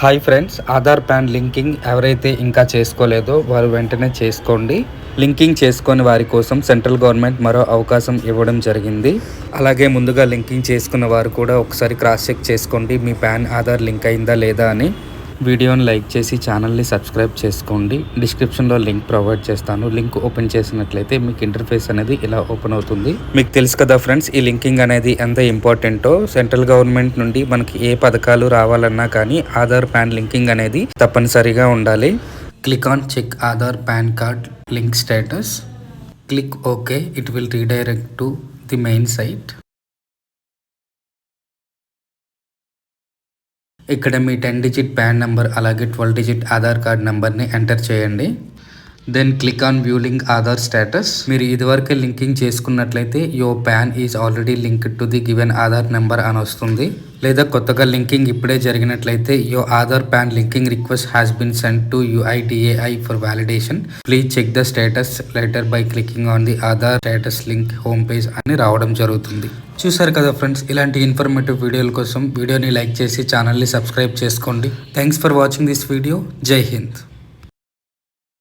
Hi friends Aadhaar PAN linking ఎవరైతే ఇంకా చేసుకోలేదో వారు వెంటనే చేసుకోండి. లింకింగ్ చేసుకుని వారి కోసం సెంట్రల్ గవర్నమెంట్ మరో అవకాశం ఇవ్వడం జరిగింది. అలాగే ముందుగా లింకింగ్ చేసుకున్న వారు కూడా ఒకసారి క్రాస్ చెక్ చేసుకోండి. మీ పాన్ ఆధార్ లింక్ అయిందా లేదా అని. వీడియోని లైక్ చేసి ఛానల్ని సబ్స్క్రైబ్ చేసుకోండి. డిస్క్రిప్షన్లో లింక్ ప్రొవైడ్ చేస్తాను. లింక్ ఓపెన్ చేసినట్లయితే మీకు ఇంటర్ఫేస్ అనేది ఇలా ఓపెన్ అవుతుంది. మీకు తెలుసు కదా ఫ్రెండ్స్ ఈ లింకింగ్ అనేది ఎంత ఇంపార్టెంటో. సెంట్రల్ గవర్నమెంట్ నుండి మనకి ఏ పథకాలు రావాలన్నా కానీ ఆధార్ పాన్ లింకింగ్ అనేది తప్పనిసరిగా ఉండాలి. Click on check Aadhaar PAN card link status. Click okay it will redirect to the main site. ఇక్కడ మీ టెన్ డిజిట్ పాన్ నెంబర్ అలాగే ట్వెల్వ్ డిజిట్ ఆధార్ కార్డ్ నెంబర్ని ఎంటర్ చేయండి. Then click on view link Aadhaar status మీరు ఇదివరకే linking చేసుకున్నట్లయితే your PAN is already linked to the given Aadhaar number అని వస్తుంది. లేదా కొత్తగా లింకింగ్ ఇప్పుడే జరిగినట్లయితే your Aadhaar PAN linking request has been send to UIDAI for validation please check the status later by clicking on the Aadhaar status link home page అని రావడం జరుగుతుంది. చూసారు కదా ఫ్రెండ్స్ ఇలాంటి ఇన్ఫర్మేటివ్ వీడియోల కోసం వీడియోని లైక్ చేసి ఛానల్ని సబ్స్క్రైబ్ చేసుకోండి. Thanks for watching this video జై హింద్